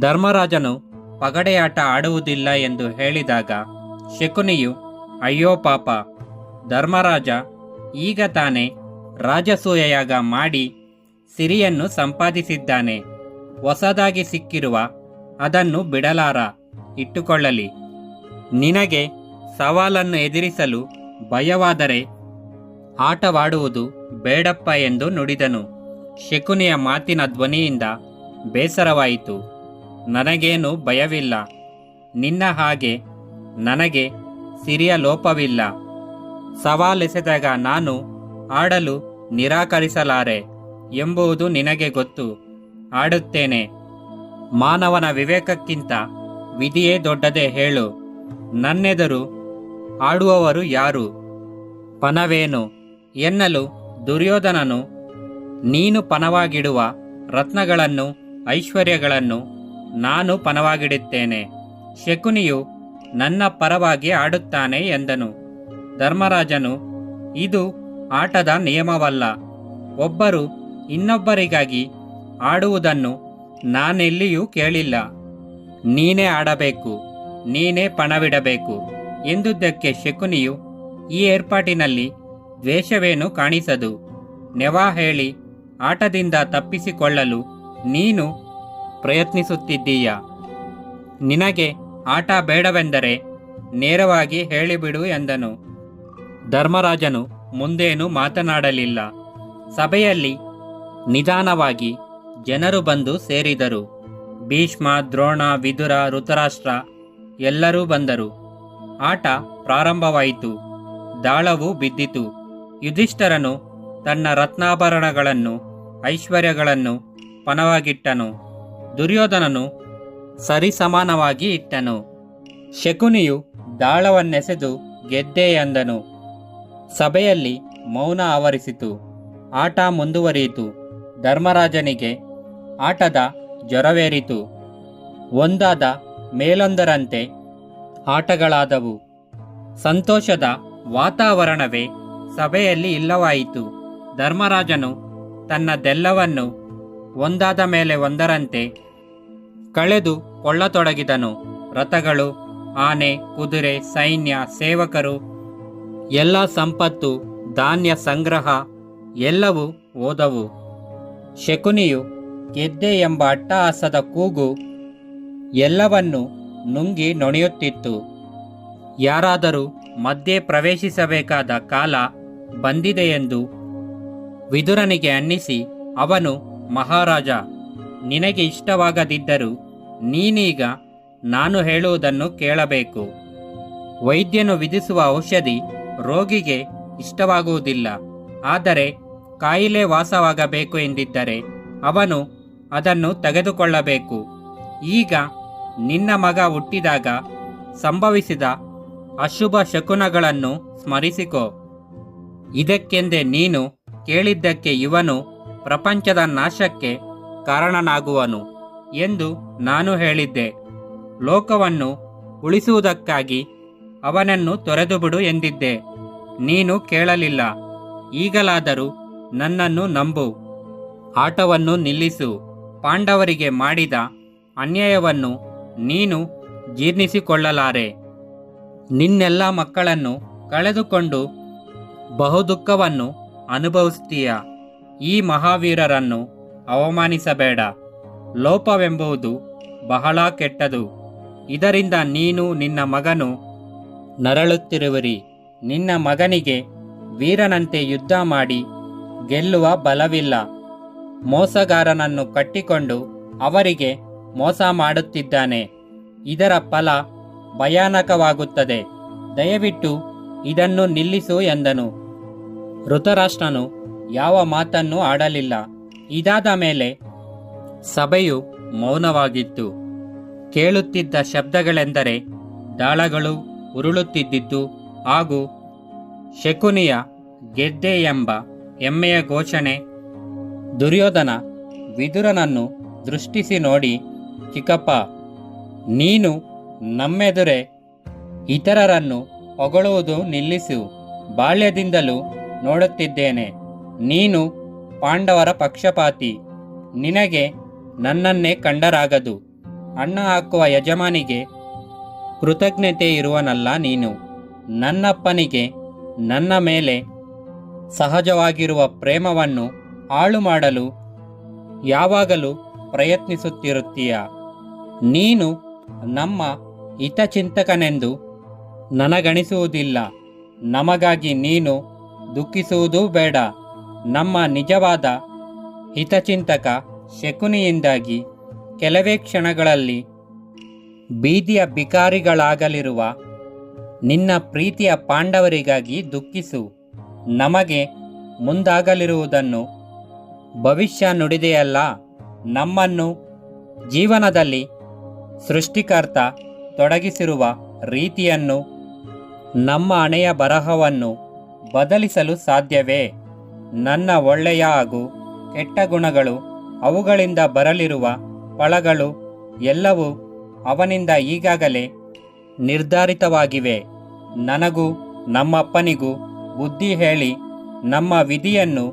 ಧರ್ಮರಾಜನು ಪಗಡೆಯಾಟ ಆಡುವುದಿಲ್ಲ ಎಂದು ಹೇಳಿದಾಗ ಶಕುನಿಯು, ಅಯ್ಯೋ ಪಾಪ, ಧರ್ಮರಾಜ, ಈಗ ತಾನೇ ರಾಜಸೂಯಯಾಗ ಮಾಡಿ ಸಿರಿಯನ್ನು ಸಂಪಾದಿಸಿದ್ದಾನೆ. ಹೊಸದಾಗಿ ಸಿಕ್ಕಿರುವ ಅದನ್ನು ಬಿಡಲಾರ, ಇಟ್ಟುಕೊಳ್ಳಲಿ. ನಿನಗೆ ಸವಾಲನ್ನು ಎದುರಿಸಲು ಭಯವಾದರೆ ಆಟವಾಡುವುದು ಬೇಡಪ್ಪ ಎಂದು ನುಡಿದನು. ಶಕುನಿಯ ಮಾತಿನ ಧ್ವನಿಯಿಂದ ಬೇಸರವಾಯಿತು. ನನಗೇನು ಭಯವಿಲ್ಲ. ನಿನ್ನ ಹಾಗೆ ನನಗೆ ಸಿರಿಯ ಲೋಪವಿಲ್ಲ. ಸವಾಲೆಸೆದಾಗ ನಾನು ಆಡಲು ನಿರಾಕರಿಸಲಾರೆ ಎಂಬುದು ನಿನಗೆ ಗೊತ್ತು. ಆಡುತ್ತೇನೆ. ಮಾನವನ ವಿವೇಕಕ್ಕಿಂತ ವಿಧಿಯೇ ದೊಡ್ಡದೆ ಹೇಳು. ನನ್ನೆದುರು ಆಡುವವರು ಯಾರು? ಪನವೇನು? ಎನ್ನಲು ದುರ್ಯೋಧನನು ನೀನು ಪನವಾಗಿಡುವ ರತ್ನಗಳನ್ನು, ಐಶ್ವರ್ಯಗಳನ್ನು ನಾನು ಪನವಾಗಿಡುತ್ತೇನೆ ಶಕುನಿಯು ನನ್ನ ಪರವಾಗಿ ಆಡುತ್ತಾನೆ ಎಂದನು. ಧರ್ಮರಾಜನು, ಇದು ಆಟದ ನಿಯಮವಲ್ಲ. ಒಬ್ಬರು ಇನ್ನೊಬ್ಬರಿಗಾಗಿ ಆಡುವುದನ್ನು ನಾನೆಲ್ಲಿಯೂ ಕೇಳಿಲ್ಲ. ನೀನೇ ಆಡಬೇಕು, ನೀನೇ ಪಣವಿಡಬೇಕು ಎಂದುದಕ್ಕೆ ಶಕುನಿಯು ಈ ಏರ್ಪಾಟಿನಲ್ಲಿ ದ್ವೇಷವೇನು ಕಾಣಿಸದು. ನೆವಾ ಹೇಳಿ, ಆಟದಿಂದ ತಪ್ಪಿಸಿಕೊಳ್ಳಲು ನೀನು ಪ್ರಯತ್ನಿಸುತ್ತಿದ್ದೀಯ? ನಿನಗೆ ಆಟ ಬೇಡವೆಂದರೆ ನೇರವಾಗಿ ಹೇಳಿಬಿಡು ಎಂದನು. ಧರ್ಮರಾಜನು ಮುಂದೇನು ಮಾತನಾಡಲಿಲ್ಲ. ಸಭೆಯಲ್ಲಿ ನಿಧಾನವಾಗಿ ಜನರು ಬಂದು ಸೇರಿದರು. ಭೀಷ್ಮ, ದ್ರೋಣ, ವಿದುರ ಋತರಾಷ್ಟ್ರ ಎಲ್ಲರೂ ಬಂದರು. ಆಟ ಪ್ರಾರಂಭವಾಯಿತು. ದಾಳವು ಬಿದ್ದಿತು. ಯುಧಿಷ್ಠರನು ತನ್ನ ರತ್ನಾಭರಣಗಳನ್ನು, ಐಶ್ವರ್ಯಗಳನ್ನು ಪಣವಾಗಿಟ್ಟನು. ದುರ್ಯೋಧನನು ಸರಿಸಮಾನವಾಗಿ ಇಟ್ಟನು. ಶಕುನಿಯು ದಾಳವನ್ನೆಸೆದು ಗೆದ್ದೆ ಎಂದನು ಸಭೆಯಲ್ಲಿ ಮೌನ ಆವರಿಸಿತು. ಆಟ ಮುಂದುವರಿಯಿತು. ಧರ್ಮರಾಜನಿಗೆ ಆಟದ ಜ್ವರವೇರಿತು. ಒಂದಾದ ಮೇಲೊಂದರಂತೆ ಆಟಗಳಾದವು. ಸಂತೋಷದ ವಾತಾವರಣವೇ ಸಭೆಯಲ್ಲಿ ಇಲ್ಲವಾಯಿತು. ಧರ್ಮರಾಜನು ತನ್ನದೆಲ್ಲವನ್ನು ಒಂದಾದ ಮೇಲೆ ಒಂದರಂತೆ ಕಳೆದು ಕೊಳ್ಳತೊಡಗಿದನು. ರಥಗಳು, ಆನೆ, ಕುದುರೆ, ಸೈನ್ಯ, ಸೇವಕರು, ಎಲ್ಲ ಸಂಪತ್ತು, ಧಾನ್ಯ ಸಂಗ್ರಹ ಎಲ್ಲವೂ ಓದವು ಶಕುನಿಯು ಗೆದ್ದೆ ಎಂಬ ಅಟ್ಟಹಾಸದ ಕೂಗು ಎಲ್ಲವನ್ನು ನುಂಗಿ ನೊಣೆಯುತ್ತಿತ್ತು. ಯಾರಾದರೂ ಮಧ್ಯೆ ಪ್ರವೇಶಿಸಬೇಕಾದ ಕಾಲ ಬಂದಿದೆಯೆಂದು ವಿದುರನಿಗೆ ಅನ್ನಿಸಿ, ಅವನು, ಮಹಾರಾಜ, ನಿನಗೆ ಇಷ್ಟವಾಗದಿದ್ದರೂ ನೀನೀಗ ನಾನು ಹೇಳುವುದನ್ನು ಕೇಳಬೇಕು. ವೈದ್ಯನು ವಿಧಿಸುವ ಔಷಧಿ ರೋಗಿಗೆ ಇಷ್ಟವಾಗುವುದಿಲ್ಲ. ಆದರೆ ಕಾಯಿಲೆ ವಾಸವಾಗಬೇಕು ಎಂದಿದ್ದರೆ ಅವನು ಅದನ್ನು ತೆಗೆದುಕೊಳ್ಳಬೇಕು. ಈಗ ನಿನ್ನ ಮಗ ಹುಟ್ಟಿದಾಗ ಸಂಭವಿಸಿದ ಅಶುಭ ಶಕುನಗಳನ್ನು ಸ್ಮರಿಸಿಕೋ. ಇದಕ್ಕೆಂದೇ ನೀನು ಕೇಳಿದ್ದಕ್ಕೆ ಇವನು ಪ್ರಪಂಚದ ನಾಶಕ್ಕೆ ಕಾರಣನಾಗುವನು. ಎಂದು ನಾನು ಹೇಳಿದ್ದೆ. ಲೋಕವನ್ನು ಉಳಿಸುವುದಕ್ಕಾಗಿ ಅವನನ್ನು ತೊರೆದುಬಿಡು ಎಂದಿದ್ದೆ. ನೀನು ಕೇಳಲಿಲ್ಲ. ಈಗಲಾದರೂ ನನ್ನನ್ನು ನಂಬು. ಆಟವನ್ನು ನಿಲ್ಲಿಸು. ಪಾಂಡವರಿಗೆ ಮಾಡಿದ ಅನ್ಯಾಯವನ್ನು ನೀನು ಜೀರ್ಣಿಸಿಕೊಳ್ಳಲಾರೆ. ನಿನ್ನೆಲ್ಲ ಮಕ್ಕಳನ್ನು ಕಳೆದುಕೊಂಡು ಬಹುದುಃಖವನ್ನು ಅನುಭವಿಸ್ತೀಯ? ಈ ಮಹಾವೀರರನ್ನು ಅವಮಾನಿಸಬೇಡ. ಲೋಪವೆಂಬುದು ಬಹಳ ಕೆಟ್ಟದು. ಇದರಿಂದ ನೀನು ನಿನ್ನ ಮಗನು ನರಳುತ್ತಿರುವಿರಿ. ನಿನ್ನ ಮಗನಿಗೆ ವೀರನಂತೆ ಯುದ್ಧ ಮಾಡಿ ಗೆಲ್ಲುವ ಬಲವಿಲ್ಲ. ಮೋಸಗಾರನನ್ನು ಕಟ್ಟಿಕೊಂಡು ಅವರಿಗೆ ಮೋಸ ಮಾಡುತ್ತಿದ್ದಾನೆ. ಇದರ ಫಲ ಭಯಾನಕವಾಗುತ್ತದೆ. ದಯವಿಟ್ಟು ಇದನ್ನು ನಿಲ್ಲಿಸು ಎಂದನು. ಋತರಾಷ್ಟ್ರನು ಯಾವ ಮಾತನ್ನು ಆಡಲಿಲ್ಲ. ಇದಾದ ಮೇಲೆ ಸಭೆಯು ಮೌನವಾಗಿತ್ತು. ಕೇಳುತ್ತಿದ್ದ ಶಬ್ದಗಳೆಂದರೆ ದಾಳಗಳು ಉರುಳುತ್ತಿದ್ದಿದ್ದು ಹಾಗೂ ಶಕುನಿಯ ಗೆದ್ದೆ ಎಂಬ ಹೆಮ್ಮೆಯ ಘೋಷಣೆ, ದುರ್ಯೋಧನ ವಿದುರನನ್ನು ದೃಷ್ಟಿಸಿ ನೋಡಿ ಚಿಕ್ಕಪ್ಪ ನೀನು ನಮ್ಮೆದುರೆ ಇತರರನ್ನು ಹೊಗಳುವುದು ನಿಲ್ಲಿಸು, ಬಾಲ್ಯದಿಂದಲೂ ನೋಡುತ್ತಿದ್ದೇನೆ. ನೀನು ಪಾಂಡವರ ಪಕ್ಷಪಾತಿ. ನಿನಗೆ ನನ್ನನ್ನೇ ಕಂಡರಾಗದು. ಅಣ್ಣ ಹಾಕುವ ಯಜಮಾನಿಗೆ ಕೃತಜ್ಞತೆ ಇರುವನಲ್ಲ ನೀನು. ನನ್ನಪ್ಪನಿಗೆ ನನ್ನ ಮೇಲೆ ಸಹಜವಾಗಿರುವ ಪ್ರೇಮವನ್ನು ಹಾಳು ಮಾಡಲು ಯಾವಾಗಲೂ ಪ್ರಯತ್ನಿಸುತ್ತಿರುತ್ತೀಯ. ನೀನು ನಮ್ಮ ಹಿತಚಿಂತಕನೆಂದು ನನಗಣಿಸುವುದಿಲ್ಲ. ನಮಗಾಗಿ ನೀನು ದುಃಖಿಸುವುದೂ ಬೇಡ. ನಮ್ಮ ನಿಜವಾದ ಹಿತಚಿಂತಕ ಶಕುನಿಯಿಂದಾಗಿ ಕೆಲವೇ ಕ್ಷಣಗಳಲ್ಲಿ ಬೀದಿಯ ಬಿಕಾರಿಗಳಾಗಲಿರುವ ನಿನ್ನ ಪ್ರೀತಿಯ ಪಾಂಡವರಿಗಾಗಿ ದುಃಖಿಸು. ನಮಗೆ ಮುಂದಾಗಲಿರುವುದನ್ನು ಭವಿಷ್ಯ ನುಡಿದೆಯಲ್ಲ, ನಮ್ಮನ್ನು ಜೀವನದಲ್ಲಿ ಸೃಷ್ಟಿಕರ್ತ ತೊಡಗಿಸಿರುವ ರೀತಿಯನ್ನು, ನಮ್ಮ ಹಣೆಯ ಬರಹವನ್ನು ಬದಲಿಸಲು ಸಾಧ್ಯವೇ? ನನ್ನ ಒಳ್ಳೆಯ ಹಾಗೂ ಕೆಟ್ಟ ಗುಣಗಳು ಅವುಗಳಿಂದ ಬರಲಿರುವ ಫಳಗಳು ಎಲ್ಲವೂ ಅವನಿಂದ ಈಗಾಗಲೇ ನಿರ್ಧಾರಿತವಾಗಿವೆ. ನನಗೂ ನಮ್ಮಪ್ಪನಿಗೂ ಬುದ್ಧಿ ಹೇಳಿ ನಮ್ಮ ವಿಧಿಯನ್ನು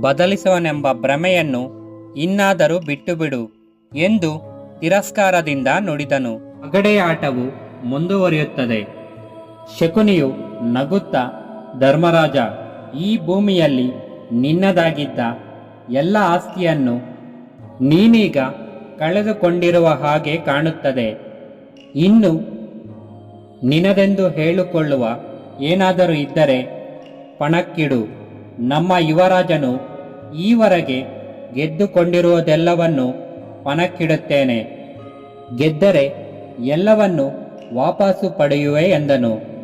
ಬದಲಿಸುವನೆಂಬ ಭ್ರಮೆಯನ್ನು ಇನ್ನಾದರೂ ಬಿಟ್ಟುಬಿಡು ಎಂದು ತಿರಸ್ಕಾರದಿಂದ ನುಡಿದನು. ಆಟವು ಮುಂದುವರಿಯುತ್ತದೆ. ಶಕುನಿಯು ನಗುತ್ತಾ, ಧರ್ಮರಾಜ, ಈ ಭೂಮಿಯಲ್ಲಿ ನಿನ್ನದಾಗಿದ್ದ ಎಲ್ಲ ಆಸ್ತಿಯನ್ನು ನೀನೀಗ ಕಳೆದುಕೊಂಡಿರುವ ಹಾಗೆ ಕಾಣುತ್ತದೆ. ಇನ್ನು ನಿನದೆಂದು ಹೇಳಿಕೊಳ್ಳುವ ಏನಾದರೂ ಇದ್ದರೆ ಪಣಕ್ಕಿಡು. ನಮ್ಮ ಯುವರಾಜನು ಈವರೆಗೆ ಗೆದ್ದುಕೊಂಡಿರುವುದೆಲ್ಲವನ್ನು ಪಣಕ್ಕಿಡುತ್ತೇನೆ. ಗೆದ್ದರೆ ಎಲ್ಲವನ್ನು ವಾಪಸ್ಸು ಪಡೆಯುವೆ ಎಂದನು.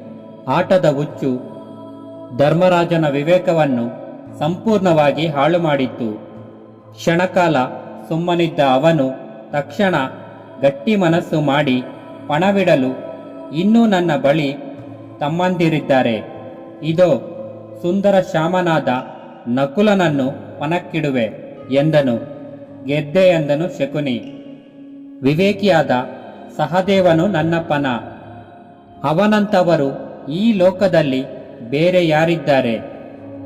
ಆಟದ ಹುಚ್ಚು ಧರ್ಮರಾಜನ ವಿವೇಕವನ್ನು ಸಂಪೂರ್ಣವಾಗಿ ಹಾಳು ಮಾಡಿತ್ತು. ಕ್ಷಣಕಾಲ ಸುಮ್ಮನಿದ್ದ ಅವನು ತಕ್ಷಣ ಗಟ್ಟಿ ಮನಸ್ಸು ಮಾಡಿ ಪಣವಿಡಲು, ಇನ್ನೂ ನನ್ನ ಬಳಿ ತಮ್ಮಂದಿರಿದ್ದಾರೆ. ಇದೋ, ಸುಂದರ ಶ್ಯಾಮನಾದ ನಕುಲನನ್ನು ಪಣಕ್ಕಿಡುವೆ ಎಂದನು. ಗೆದ್ದೆ ಎಂದನು ಶಕುನಿ. ವಿವೇಕಿಯಾದ ಸಹದೇವನು ನನ್ನ ಪನ ಅವನಂತವರು ಈ ಲೋಕದಲ್ಲಿ ಬೇರೆ ಯಾರಿದ್ದಾರೆ?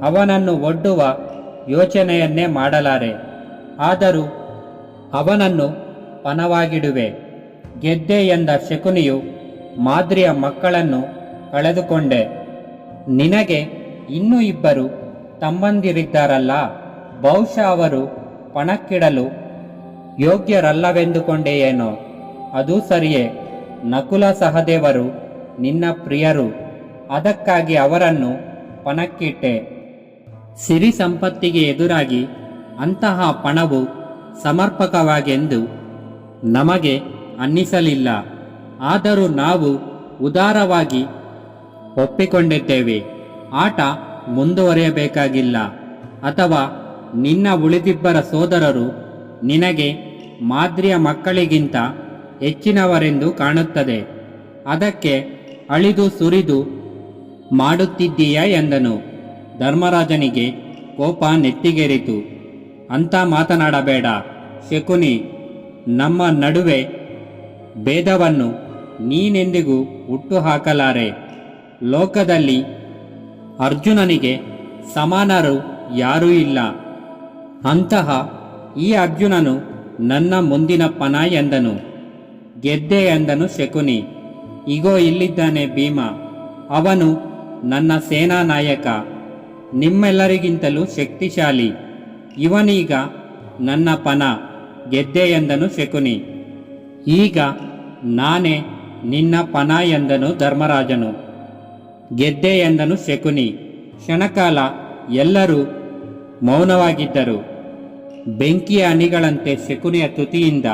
ಅವನನ್ನು ಒಡ್ಡುವ ಯೋಚನೆಯನ್ನೇ ಮಾಡಲಾರೆ. ಆದರೂ ಅವನನ್ನು ಪನವಾಗಿಡುವೆ ಗೆದ್ದೆ ಎಂದ ಶಕುನಿಯು ಮಾದ್ರಿಯ ಮಕ್ಕಳನ್ನು ಕಳೆದುಕೊಂಡೆ. ನಿನಗೆ ಇನ್ನೂ ಇಬ್ಬರು ತಮ್ಮಂದಿರಿದ್ದಾರಲ್ಲ, ಬಹುಶಃ ಅವರು ಪಣಕ್ಕಿಡಲು ಯೋಗ್ಯರಲ್ಲವೆಂದುಕೊಂಡೆಯೇನೋ. ಅದು ಸರಿಯೇ, ನಕುಲ ಸಹದೇವರು ನಿನ್ನ ಪ್ರಿಯರು, ಅದಕ್ಕಾಗಿ ಅವರನ್ನು ಪಣಕ್ಕಿಟ್ಟೆ. ಸಿರಿ ಸಂಪತ್ತಿಗೆ ಎದುರಾಗಿ ಅಂತಹ ಪಣವು ಸಮರ್ಪಕವಾಗೆಂದು ನಮಗೆ ಅನ್ನಿಸಲಿಲ್ಲ. ಆದರೂ ನಾವು ಉದಾರವಾಗಿ ಒಪ್ಪಿಕೊಂಡಿದ್ದೇವೆ. ಆಟ ಮುಂದುವರಿಯಬೇಕಾಗಿಲ್ಲ. ಅಥವಾ ನಿನ್ನ ಉಳಿದಿಬ್ಬರ ಸೋದರರು ನಿನಗೆ ಮಾದ್ರಿಯ ಮಕ್ಕಳಿಗಿಂತ ಹೆಚ್ಚಿನವರೆಂದು ಕಾಣುತ್ತದೆ. ಅದಕ್ಕೆ ಅಳಿದು ಸುರಿದು ಮಾಡುತ್ತಿದ್ದೀಯಾ ಎಂದನು. ಧರ್ಮರಾಜನಿಗೆ ಕೋಪ ನೆತ್ತಿಗೇರಿತು. ಅಂತ ಮಾತನಾಡಬೇಡ. ಶಕುನಿ, ನಮ್ಮ ನಡುವೆ ಭೇದವನ್ನು ನೀನೆಂದಿಗೂ ಹುಟ್ಟುಹಾಕಲಾರೆ. ಲೋಕದಲ್ಲಿ ಅರ್ಜುನನಿಗೆ ಸಮಾನರು ಯಾರೂ ಇಲ್ಲ. ಅಂತಹ ಈ ಅರ್ಜುನನು ನನ್ನ ಮುಂದಿನ ಪನ ಎಂದನು. ಗೆದ್ದೆ ಎಂದನು ಶಕುನಿ. ಇಗೋ, ಇಲ್ಲಿದ್ದಾನೆ ಭೀಮ. ಅವನು ನನ್ನ ಸೇನಾ ನಾಯಕ. ನಿಮ್ಮೆಲ್ಲರಿಗಿಂತಲೂ ಶಕ್ತಿಶಾಲಿ. ಇವನೀಗ ನನ್ನ ಪನ, ಗೆದ್ದೆ ಎಂದನು ಶಕುನಿ. ಈಗ ನಾನೇ ನಿನ್ನ ಪನ ಎಂದನು ಧರ್ಮರಾಜನು. ಗೆದ್ದೆ ಎಂದನು ಶಕುನಿ. ಕ್ಷಣಕಾಲ ಎಲ್ಲರೂ ಮೌನವಾಗಿದ್ದರು. ಬೆಂಕಿಯ ಅಣಿಗಳಂತೆ ಶಕುನಿಯ ತುತಿಯಿಂದ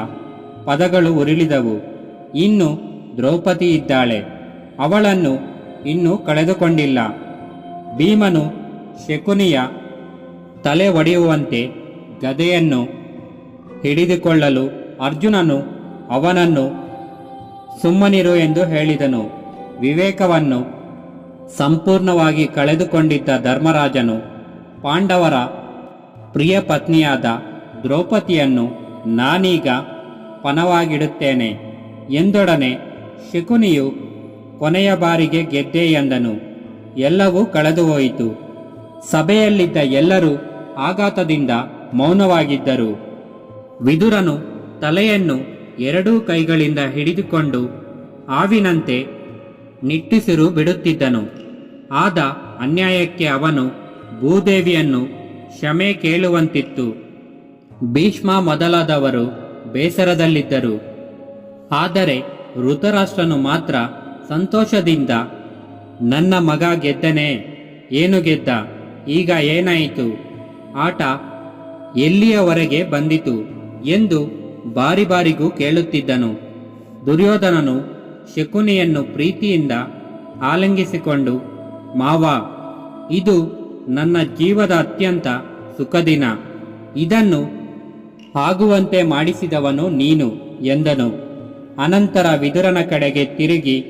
ಪದಗಳು ಉರುಳಿದವು. ಇನ್ನು ದ್ರೌಪದಿ ಇದ್ದಾಳೆ ಅವಳನ್ನು ಇನ್ನೂ ಕಳೆದುಕೊಂಡಿಲ್ಲ. ಭೀಮನು ಶಕುನಿಯ ತಲೆ ಒಡೆಯುವಂತೆ ಗದೆಯನ್ನು ಹಿಡಿದುಕೊಳ್ಳಲು ಅರ್ಜುನನು ಅವನನ್ನು ಸುಮ್ಮನಿರು ಎಂದು ಹೇಳಿದನು. ವಿವೇಕವನ್ನು ಸಂಪೂರ್ಣವಾಗಿ ಕಳೆದುಕೊಂಡಿದ್ದ ಧರ್ಮರಾಜನು ಪಾಂಡವರ ಪ್ರಿಯ ಪತ್ನಿಯಾದ ದ್ರೌಪದಿಯನ್ನು ನಾನೀಗ ಪನವಾಗಿಡುತ್ತೇನೆ ಎಂದೊಡನೆ ಶಕುನಿಯು ಕೊನೆಯ ಬಾರಿಗೆ ಗೆದ್ದೆ ಎಂದನು. ಎಲ್ಲವೂ ಕಳೆದುಹೋಯಿತು. ಸಭೆಯಲ್ಲಿದ್ದ ಎಲ್ಲರೂ ಆಘಾತದಿಂದ ಮೌನವಾಗಿದ್ದರು. ವಿದುರನು ತಲೆಯನ್ನು ಎರಡೂ ಕೈಗಳಿಂದ ಹಿಡಿದುಕೊಂಡು ಆವಿನಂತೆ ನಿಟ್ಟುಸಿರು ಬಿಡುತ್ತಿದ್ದನು. ಆದ ಅನ್ಯಾಯಕ್ಕೆ ಅವನು ಭೂದೇವಿಯನ್ನು ಕ್ಷಮೆ ಕೇಳುವಂತಿತ್ತು. ಭೀಷ್ಮ ಮೊದಲಾದವರು ಬೇಸರದಲ್ಲಿದ್ದರು. ಆದರೆ ಋತರಾಷ್ಟ್ರನು ಮಾತ್ರ ಸಂತೋಷದಿಂದ, ನನ್ನ ಮಗ ಗೆದ್ದನೆ, ಏನು ಗೆದ್ದ? ಈಗ ಏನಾಯಿತು? ಆಟ ಎಲ್ಲಿಯವರೆಗೆ ಬಂದಿತು ಎಂದು ಬಾರಿ ಬಾರಿಗೂ ಕೇಳುತ್ತಿದ್ದನು. ದುರ್ಯೋಧನನು ಶಕುನಿಯನ್ನು ಪ್ರೀತಿಯಿಂದ ಆಲಿಂಗಿಸಿಕೊಂಡು, ಮಾವ, ಇದು ನನ್ನ ಜೀವದ ಅತ್ಯಂತ ಸುಖದಿನ. ಇದನ್ನು ಆಗುವಂತೆ ಮಾಡಿಸಿದವನು ನೀನು ಎಂದನು. ಅನಂತರ ವಿದುರನ ಕಡೆಗೆ ತಿರುಗಿ,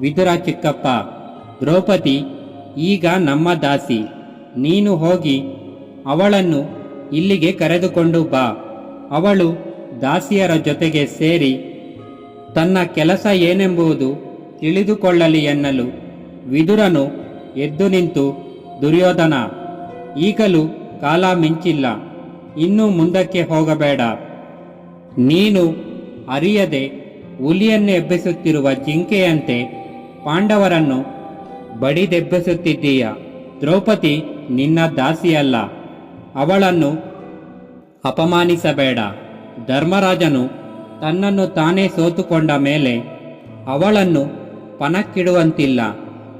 ವಿದುರ ಚಿಕ್ಕಪ್ಪ, ದ್ರೌಪದಿ, ಈಗ ನಮ್ಮ ದಾಸಿ. ನೀನು ಹೋಗಿ ಅವಳನ್ನು ಇಲ್ಲಿಗೆ ಕರೆದುಕೊಂಡು ಬಾ. ಅವಳು ದಾಸಿಯರ ಜೊತೆಗೆ ಸೇರಿ, ತನ್ನ ಕೆಲಸ ಏನೆಂಬುದು ತಿಳಿದುಕೊಳ್ಳಲಿ ಎನ್ನಲು ವಿದುರನು ಎದ್ದು ನಿಂತು, ದುರ್ಯೋಧನ, ಈಗಲೂ ಕಾಲ ಮಿಂಚಿಲ್ಲ, ಇನ್ನೂ ಮುಂದಕ್ಕೆ ಹೋಗಬೇಡ. ನೀನು ಅರಿಯದೆ ಹುಲಿಯನ್ನು ಎಬ್ಬಿಸುತ್ತಿರುವ ಜಿಂಕೆಯಂತೆ ಪಾಂಡವರನ್ನು ಬಡಿದೆಬ್ಬಿಸುತ್ತಿದ್ದೀಯ. ದ್ರೌಪದಿ ನಿನ್ನ ದಾಸಿಯಲ್ಲ. ಅವಳನ್ನು ಅಪಮಾನಿಸಬೇಡ. ಧರ್ಮರಾಜನು ತನ್ನನ್ನು ತಾನೇ ಸೋತುಕೊಂಡ ಮೇಲೆ ಅವಳನ್ನು ಪಣಕ್ಕಿಡುವಂತಿಲ್ಲ.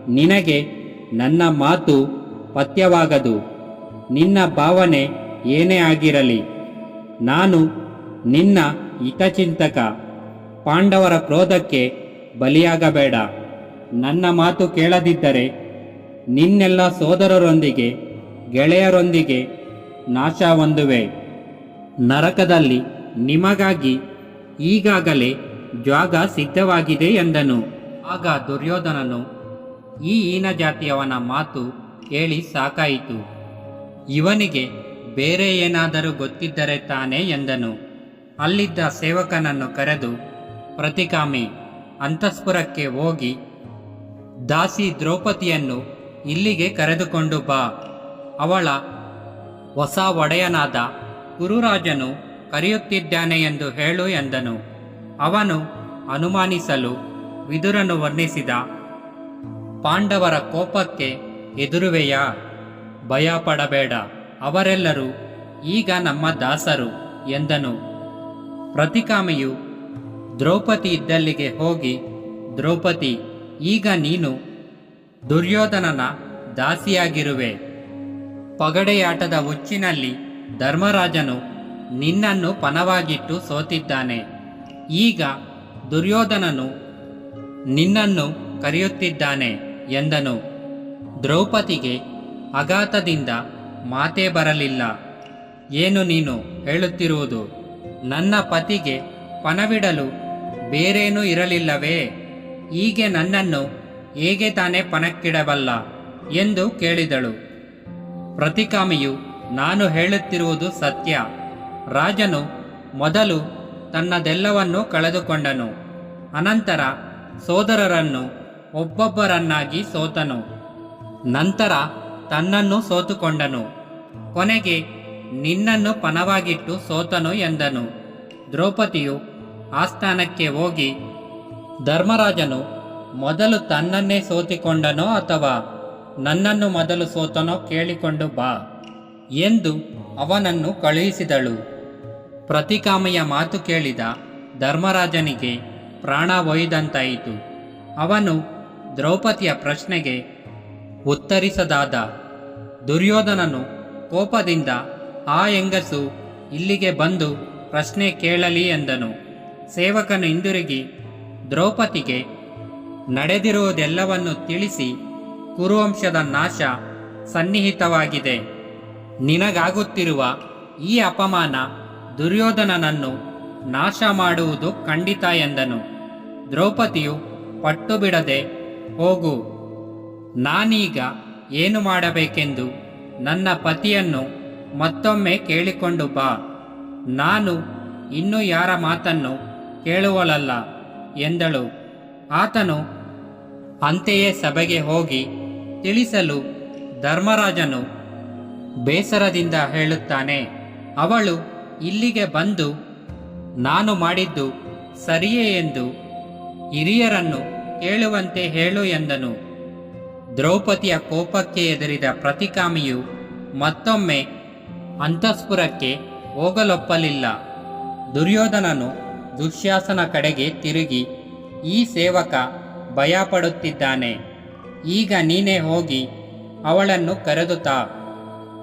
ನಿನಗೆ ನನ್ನ ಮಾತು ಪಥ್ಯವಾಗದು. ನಿನ್ನ ಭಾವನೆ ಏನೇ ಆಗಿರಲಿ. ನಾನು ನಿನ್ನ ಹಿತಚಿಂತಕ. ಪಾಂಡವರ ಕ್ರೋಧಕ್ಕೆ ಬಲಿಯಾಗಬೇಡ. ನನ್ನ ಮಾತು ಕೇಳದಿದ್ದರೆ ನಿನ್ನೆಲ್ಲ ಸೋದರರೊಂದಿಗೆ, ಗೆಳೆಯರೊಂದಿಗೆ ನಾಶ ಹೊಂದುವೆ. ನರಕದಲ್ಲಿ ನಿಮಗಾಗಿ ಈಗಾಗಲೇ ಜಾಗ ಸಿದ್ಧವಾಗಿದೆ ಎಂದನು. ಆಗ ದುರ್ಯೋಧನನು ಈ ಹೀನ ಜಾತಿಯವನ ಮಾತು ಕೇಳಿ ಸಾಕಾಯಿತು. ಇವನಿಗೆ ಬೇರೆ ಏನಾದರೂ ಗೊತ್ತಿದ್ದರೆ ತಾನೆ ಎಂದನು. ಅಲ್ಲಿದ್ದ ಸೇವಕನನ್ನು ಕರೆದು, ಪ್ರತಿಕಾಮಿ, ಅಂತಃಸ್ಪುರಕ್ಕೆ ಹೋಗಿ ದಾಸಿ ದ್ರೌಪದಿಯನ್ನು ಇಲ್ಲಿಗೆ ಕರೆದುಕೊಂಡು ಬಾ. ಅವಳ ಹೊಸ ಒಡೆಯನಾದ ಕುರುರಾಜನು ಕರೆಯುತ್ತಿದ್ದಾನೆ ಎಂದು ಹೇಳು ಎಂದನು. ಅವನು ಅನುಮಾನಿಸಲು ವಿದುರನು ವರ್ಣಿಸಿದ, ಪಾಂಡವರ ಕೋಪಕ್ಕೆ ಎದುರುವೆಯಾ? ಭಯ ಪಡಬೇಡ ಅವರೆಲ್ಲರೂ ಈಗ ನಮ್ಮ ದಾಸರು ಎಂದನು. ಪ್ರತಿಕಾಮಿಯು ದ್ರೌಪದಿ ಇದ್ದಲ್ಲಿಗೆ ಹೋಗಿ, ದ್ರೌಪದಿ, ಈಗ ನೀನು ದುರ್ಯೋಧನನ ದಾಸಿಯಾಗಿರುವೆ. ಪಗಡೆಯಾಟದ ಹುಚ್ಚಿನಲ್ಲಿ ಧರ್ಮರಾಜನು ನಿನ್ನನ್ನು ಪನವಾಗಿಟ್ಟು ಸೋತಿದ್ದಾನೆ. ಈಗ ದುರ್ಯೋಧನನು ನಿನ್ನನ್ನು ಕರೆಯುತ್ತಿದ್ದಾನೆ ಎಂದನು. ದ್ರೌಪದಿಗೆ ಅಗಾತದಿಂದ ಮಾತೇ ಬರಲಿಲ್ಲ. ಏನು ನೀನು ಹೇಳುತ್ತಿರುವುದು? ನನ್ನ ಪತಿಗೆ ಪಣವಿಡಲು ಬೇರೇನೂ ಇರಲಿಲ್ಲವೇ? ಹೀಗೆ ನನ್ನನ್ನು ಹೇಗೆ ತಾನೇ ಪಣಕ್ಕಿಡಬಲ್ಲ ಎಂದು ಕೇಳಿದಳು. ಪ್ರತಿಕಾಮಿಯು ನಾನು ಹೇಳುತ್ತಿರುವುದು ಸತ್ಯ. ರಾಜನು ಮೊದಲು ತನ್ನದೆಲ್ಲವನ್ನು ಕಳೆದುಕೊಂಡನು. ಅನಂತರ ಸೋದರರನ್ನು ಒಬ್ಬೊಬ್ಬರನ್ನಾಗಿ ಸೋತನು. ನಂತರ ತನ್ನನ್ನು ಸೋತುಕೊಂಡನು. ಕೊನೆಗೆ ನಿನ್ನನ್ನು ಪನವಾಗಿಟ್ಟು ಸೋತನು ಎಂದನು. ದ್ರೌಪದಿಯು ಆಸ್ಥಾನಕ್ಕೆ ಹೋಗಿ ಧರ್ಮರಾಜನು ಮೊದಲು ತನ್ನನ್ನೇ ಸೋತಿಕೊಂಡನೋ ಅಥವಾ ನನ್ನನ್ನು ಮೊದಲು ಸೋತನೋ ಕೇಳಿಕೊಂಡು ಬಾ ಎಂದು ಅವನನ್ನು ಕಳುಹಿಸಿದಳು. ಪ್ರತಿಕಾಮೆಯ ಮಾತು ಕೇಳಿದ ಧರ್ಮರಾಜನಿಗೆ ಪ್ರಾಣ ಒಯ್ದಂತಾಯಿತು. ಅವನು ದ್ರೌಪದಿಯ ಪ್ರಶ್ನೆಗೆ ಉತ್ತರಿಸದಾದ ದುರ್ಯೋಧನನು ಕೋಪದಿಂದ, ಆ ಹೆಂಗಸು ಇಲ್ಲಿಗೆ ಬಂದು ಪ್ರಶ್ನೆ ಕೇಳಲಿ ಎಂದನು. ಸೇವಕನು ಹಿಂದಿರುಗಿ ದ್ರೌಪದಿಗೆ ನಡೆದಿರುವುದೆಲ್ಲವನ್ನು ತಿಳಿಸಿ ಕುರುವಂಶದ ನಾಶ ಸನ್ನಿಹಿತವಾಗಿದೆ. ನಿನಗಾಗುತ್ತಿರುವ ಈ ಅಪಮಾನ ದುರ್ಯೋಧನನನ್ನು ನಾಶ ಮಾಡುವುದು ಖಂಡಿತ ಎಂದನು. ದ್ರೌಪದಿಯು ಪಟ್ಟು ಬಿಡದೆ ಹೋಗು. ನಾನೀಗ ಏನು ಮಾಡಬೇಕೆಂದು ನನ್ನ ಪತಿಯನ್ನು ಮತ್ತೊಮ್ಮೆ ಕೇಳಿಕೊಂಡು ಬಾ. ನಾನು ಇನ್ನು ಯಾರ ಮಾತನ್ನು ಕೇಳುವಳಲ್ಲ ಎಂದಳು. ಆತನು ಅಂತೆಯೇ ಸಭೆಗೆ ಹೋಗಿ ತಿಳಿಸಲು ಧರ್ಮರಾಜನು ಬೇಸರದಿಂದ ಹೇಳುತ್ತಾನೆ, ಅವಳು ಇಲ್ಲಿಗೆ ಬಂದು ನಾನು ಮಾಡಿದ್ದು ಸರಿಯೇ ಎಂದು ಹಿರಿಯರನ್ನು ಕೇಳುವಂತೆ ಹೇಳು ಎಂದನು. ದ್ರೌಪದಿಯ ಕೋಪಕ್ಕೆ ಎದುರಿದ ಪ್ರತಿಕಾಮಿಯು ಮತ್ತೊಮ್ಮೆ ಅಂತಸ್ಪುರಕ್ಕೆ ಹೋಗಲೊಪ್ಪಲಿಲ್ಲ. ದುರ್ಯೋಧನನು ದುಶ್ಯಾಸನ ಕಡೆಗೆ ತಿರುಗಿ ಈ ಸೇವಕ ಭಯಪಡುತ್ತಿದ್ದಾನೆ. ಈಗ ನೀನೇ ಹೋಗಿ ಅವಳನ್ನು ಕರೆದುತ್ತಾ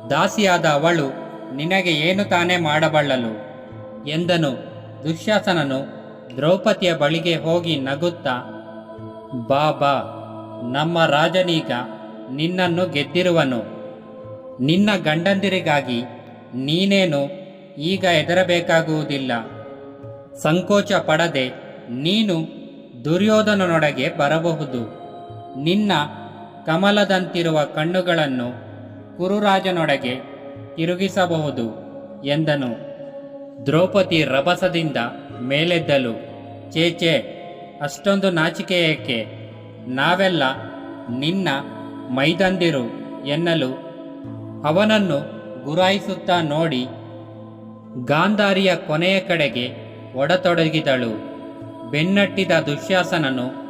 ದಾಸಿಯಾದ ಅವಳು ನಿನಗೆ ಏನು ತಾನೇ ಮಾಡಬಲ್ಲಳು? ಎಂದನು ದುಶ್ಯಾಸನನು ದ್ರೌಪದಿಯ ಬಳಿಗೆ ಹೋಗಿ ನಗುತ್ತಾ, ಬಾ ಬಾ, ನಮ್ಮ ರಾಜನೀಗ ನಿನ್ನನ್ನು ಗೆದ್ದಿರುವನು. ನಿನ್ನ ಗಂಡಂದಿರಿಗಾಗಿ ನೀನೇನು ಈಗ ಹೆದರಬೇಕಾಗುವುದಿಲ್ಲ. ಸಂಕೋಚ ಪಡದೆ ನೀನು ದುರ್ಯೋಧನನೊಳಗೆ ಬರಬಹುದು. ನಿನ್ನ ಕಮಲದಂತಿರುವ ಕಣ್ಣುಗಳನ್ನು ಕುರುರಾಜನೊಡಗೆ ತಿರುಗಿಸಬಹುದು ಎಂದನು. ದ್ರೌಪದಿ ರಭಸದಿಂದ ಮೇಲೆದ್ದಲು ಚೇಚೆ ಅಷ್ಟೊಂದು ನಾಚಿಕೆ ಏಕೆ? ನಾವೆಲ್ಲ ನಿನ್ನ ಮೈದಂದಿರು ಎನ್ನಲು ಅವನನ್ನು ಗುರಾಯಿಸುತ್ತಾ ನೋಡಿ ಗಾಂಧಾರಿಯ ಕೊನೆಯ ಕಡೆಗೆ ಒಡತೊಡಗಿದಳು. ಬೆನ್ನಟ್ಟಿದ ದುಶ್ಯಾಸನನು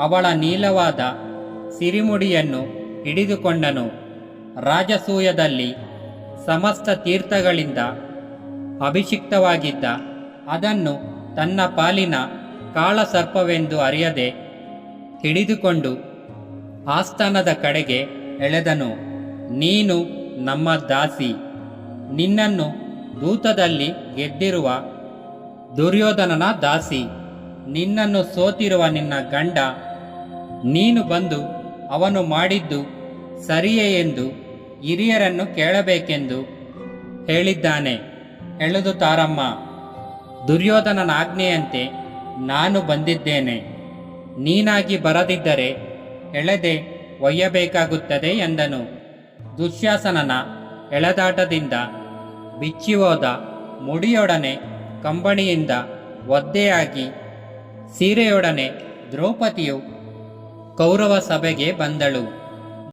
ಅವಳ ನೀಲವಾದ ಸಿರಿಮುಡಿಯನ್ನು ಹಿಡಿದುಕೊಂಡನು. ರಾಜಸೂಯದಲ್ಲಿ ಸಮಸ್ತ ತೀರ್ಥಗಳಿಂದ ಅಭಿಷಿಕ್ತವಾಗಿದ್ದ ಅದನ್ನು ತನ್ನ ಪಾಲಿನ ಕಾಳಸರ್ಪವೆಂದು ಅರಿಯದೆ ಹಿಡಿದುಕೊಂಡು ಆಸ್ಥಾನದ ಕಡೆಗೆ ಎಳೆದನು. ನೀನು ನಮ್ಮ ದಾಸಿ. ನಿನ್ನನ್ನು ದೂತದಲ್ಲಿ ಗೆದ್ದಿರುವ ದುರ್ಯೋಧನನ ದಾಸಿ. ನಿನ್ನನ್ನು ಸೋತಿರುವ ನಿನ್ನ ಗಂಡ, ನೀನು ಬಂದು ಅವನು ಮಾಡಿದ್ದು ಸರಿಯೇ ಎಂದು ಹಿರಿಯರನ್ನು ಕೇಳಬೇಕೆಂದು ಹೇಳಿದ್ದಾನೆ. ಎಳೆದು ತಾರಮ್ಮ, ದುರ್ಯೋಧನನ ಆಜ್ಞೆಯಂತೆ ನಾನು ಬಂದಿದ್ದೇನೆ. ನೀನಾಗಿ ಬರದಿದ್ದರೆ ಎಳೆದೆ ಒಯ್ಯಬೇಕಾಗುತ್ತದೆ ಎಂದನು. ದುಶ್ಯಾಸನನ ಎಳೆದಾಟದಿಂದ ಬಿಚ್ಚಿಹೋದ ಮುಡಿಯೊಡನೆ ಕಂಬಣಿಯಿಂದ ಒದ್ದೆಯಾಗಿ ಸೀರೆಯೊಡನೆ ದ್ರೌಪದಿಯು ಕೌರವ ಸಭೆಗೆ ಬಂದಳು.